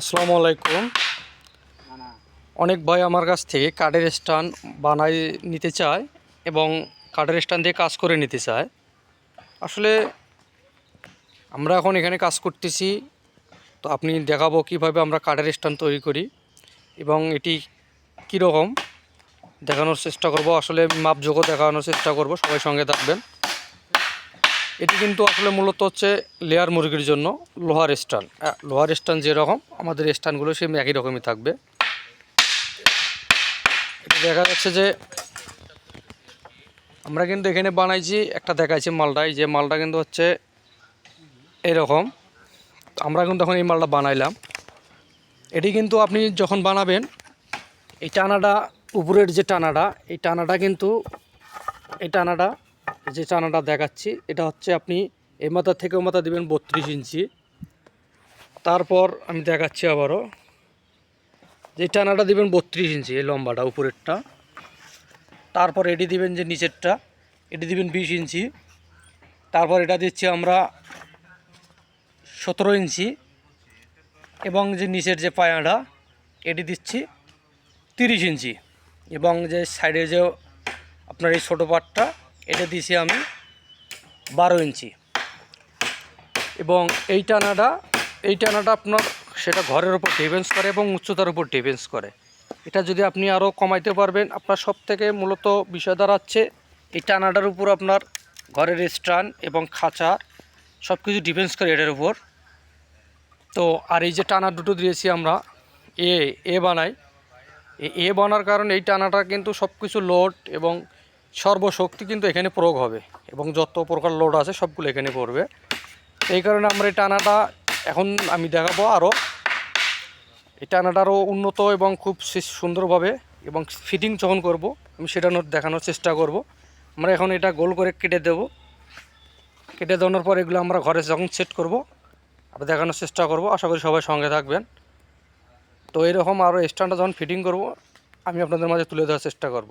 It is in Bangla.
আসসালামু আলাইকুম। অনেক ভাই আমার কাছ থেকে কাঠের স্ট্যান্ড বানাই নিতে চায় এবং কাঠের স্ট্যান্ড দিয়ে কাজ করে নিতে চায়। আসলে আমরা এখন এখানে কাজ করতেছি, তো আপনি দেখাবো কীভাবে আমরা কাঠের স্ট্যান্ড তৈরি করি এবং এটি কীরকম দেখানোর চেষ্টা করব। আসলে মাপযোগও দেখানোর চেষ্টা করব, সবাই সঙ্গে থাকবেন। এটি কিন্তু আসলে মূলত হচ্ছে লেয়ার মুরগির জন্য লোহার আহ, লোহার স্ট্যান্ড যেরকম আমাদের স্ট্যান্ডগুলো সেম একই রকমই থাকবে। এটা দেখা যাচ্ছে যে আমরা কিন্তু এখানে বানাইছি একটা দেখাইছি মালটা এই যে মালটা কিন্তু হচ্ছে এরকম। আমরা কিন্তু এখন এই মালটা বানাইলাম। এটি কিন্তু আপনি যখন বানাবেন এই টানাটা উপরের যে টানাটা এই টানাটা কিন্তু এই টানাটা যে টানাটা দেখাচ্ছি, এটা হচ্ছে আপনি এ মাথা থেকে ও মাথা দেবেন বত্রিশ ইঞ্চি। তারপর আমি দেখাচ্ছি আবারও, যে টানাটা দিবেন বত্রিশ ইঞ্চি, এই লম্বাটা, উপরেরটা। তারপর এটি দিবেন যে নিচেরটা, এটি দিবেন বিশ ইঞ্চি। তারপর এটা দিচ্ছি আমরা সতেরো ইঞ্চি। এবং যে নিচের যে পায়াটা, এটি দিচ্ছি তিরিশ ইঞ্চি। এবং যে সাইডে যে আপনার এই ছোটো পাটটা এটা দিয়েছি আমি বারো ইঞ্চি। এবং এই টানাটা এই টানাটা আপনার সেটা ঘরের উপর ডিফেন্স করে এবং উচ্চতার উপর ডিফেন্স করে। এটা যদি আপনি আরও কমাইতে পারবেন, আপনার সব থেকে মূলত বিষয় দাঁড়াচ্ছে এই টানাটার উপর আপনার ঘরের স্ট্যান্ড এবং খাঁচা সব কিছু ডিফেন্স করে এটার উপর। তো আর এই যে টানা দুটো দিয়েছি আমরা, এ এ বানাই। এ বানার কারণে এই টানাটা কিন্তু সব কিছু লোড এবং সর্বশক্তি কিন্তু এখানে প্রয়োগ হবে এবং যত প্রকার লোড আছে সবগুলো এখানে পড়বে। এই কারণে আমরা এই টানাটা এখন আমি দেখাবো আরও এই টানাটা আরও উন্নত এবং খুব সুন্দরভাবে এবং ফিটিং যখন করব, আমি সেটা দেখানোর চেষ্টা করব। আমরা এখন এটা গোল করে কেটে দেব। কেটে দেওয়ার পর এগুলো আমরা ঘরে যখন সেট করব, আবার দেখানোর চেষ্টা করব। আশা করি সবাই সঙ্গে থাকবেন। তো এরকম আরও স্ট্যান্ডটা যখন ফিটিং করব, আমি আপনাদের মাঝে তুলে ধরার চেষ্টা করব।